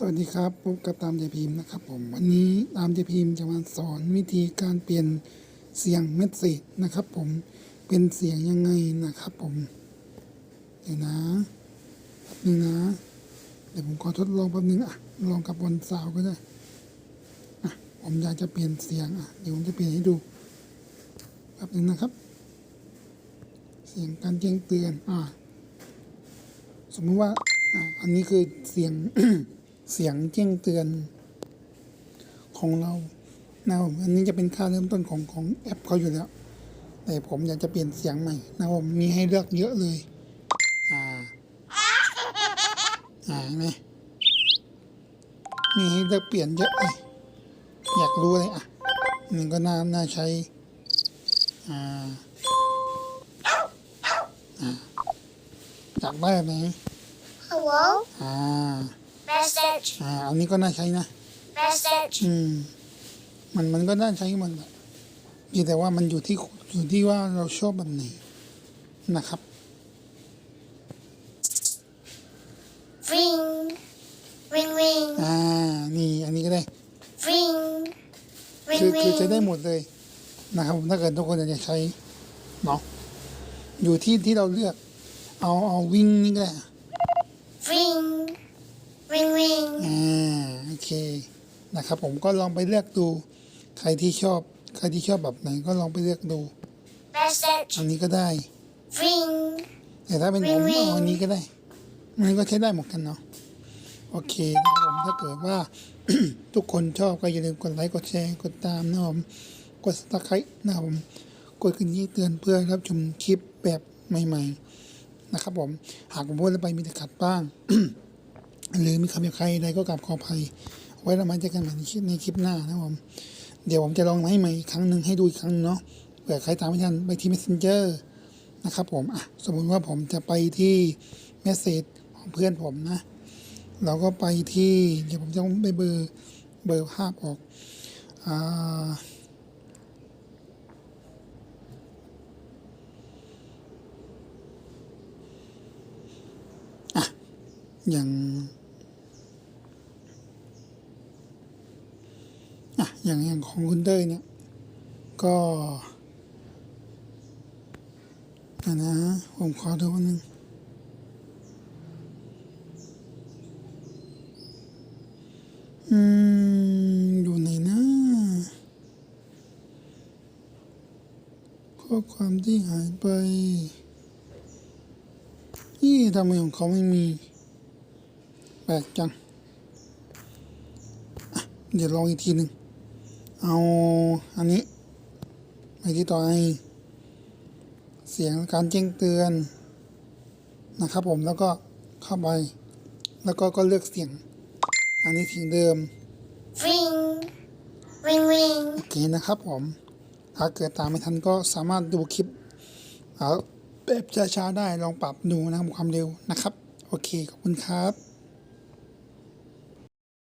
สวัสดีครับพบกับตามใจพิมพ์นะครับผมวันนี้ตามใจพิมพ์จะมาสอนวิธีการเปลี่ยนเสียงเมสเซจนะครับ ผมเป็นเสียงยังไงนะครับ ผมเดี๋ยวนะแป๊บนึงนะเดี๋ยวผมขอทดลองแป๊บนึงอะลองกับบอลสาวก็ได้อะผมอยากจะเปลี่ยนเสียงอะเดี๋ยวผมจะเปลี่ยนให้ดูแป๊บนึงนะครับ เสียงการแจ้งเตือนอ่าสมมติว่าอ่าอันนี้คือเสียง เสียงแจ้งเตือนของเรานะครับผมอันนี้จะเป็นค่าเริ่มต้นของของแอปเขาอยู่แล้ว แต่ผมอยากจะเปลี่ยนเสียงใหม่นะครับผมมีให้เลือกเยอะเลย อ่า อ่าเห็นไหมมีให้เลือกเปลี่ยนเยอะเลยอยากรู้เลยอะมันก็น่าน่าใช้ อ่าอ่าอยากได้ไหม Hello? อ่า Message. อ่าอันนี้ก็น่าใช้นะ Message. อืม มันมันก็น่าใช้หมันแหละเพียงแต่ว่ามันอยู่ที่อยู่ที่ว่าเราชอบแบบไหนนะครับ Ring. Ring ring. อ่า นี่อันนี้ก็ได้ Ring. คือ Ring คือใช้ได้ ring. หมดเลยนะครับผมถ้าเกิดทุกคนอยากจะใช้เนาะอยู่ที่ที่เราเลือก เอาเอาวิ่งนี่ก็ได้ Ring. Ring ring. อ่าโอเคนะครับผมก็ลองไปเลือกดู ใครที่ชอบ ใครที่ชอบแบบไหนก็ลองไปเลือกดู Message. อันนี้ก็ได้ Ring. แต่ถ้าเป็นผมวิ่งๆเอาอันนี้ก็ได้ มันก็ใช้ได้หมดกันเนาะโอเคนะครับผมถ้าเกิดว่า ทุกคนชอบก็อย่าลืมกดไลค์กดแชร์กดตามนะครับผมกดสตาร์ไครนะครับผมกดขึ้นยี่เตือนเพื่อรับชมคลิปแบบใหม่ ๆ นะครับผมหากผมพูดแล้วไปมีแต่ขัดบ้าง หรือมีคำหยาบคายใดก็กราบขออภัย ไว้เรามาเจอกันใหม่ในคลิปในคลิปหน้านะครับผมเดี๋ยวผมจะลองให้ใหม่อีกครั้งหนึ่งให้ดูอีกครั้งเนาะเผื่อใครตามไม่ทันไปที่ messenger นะครับผมอะสมมุติว่าผมจะไปที่เมสเซจของเพื่อนผมนะ เราก็ไปที่ เดี๋ยวผมจะไปเบอร์เบอร์ภาพออกอ่าอะอย่าง อะอย่างอย่างของคุณเต้ยเนี่ย ก็อะนะ ผมขอดูวันนึงอืมอยู่ไหนนะข้อความที่หายไปนี่ทำไมของเขาไม่มีแปลกจัง เดี๋ยวลองอีกทีหนึ่ง เอาอันนี้ไปที่ต่อไอเสียงการแจ้งเตือนนะครับผมแล้วก็เข้าไป แล้วก็ก็เลือกเสียง อันนี้เสียงเดิม Ring. Ring ring. โอเคนะครับผม ถ้าเกิดตามไม่ทันก็สามารถดูคลิปเอาแบบช้าๆได้ลองปรับดูนะครับความเร็วนะครับ โอเค ขอบคุณครับ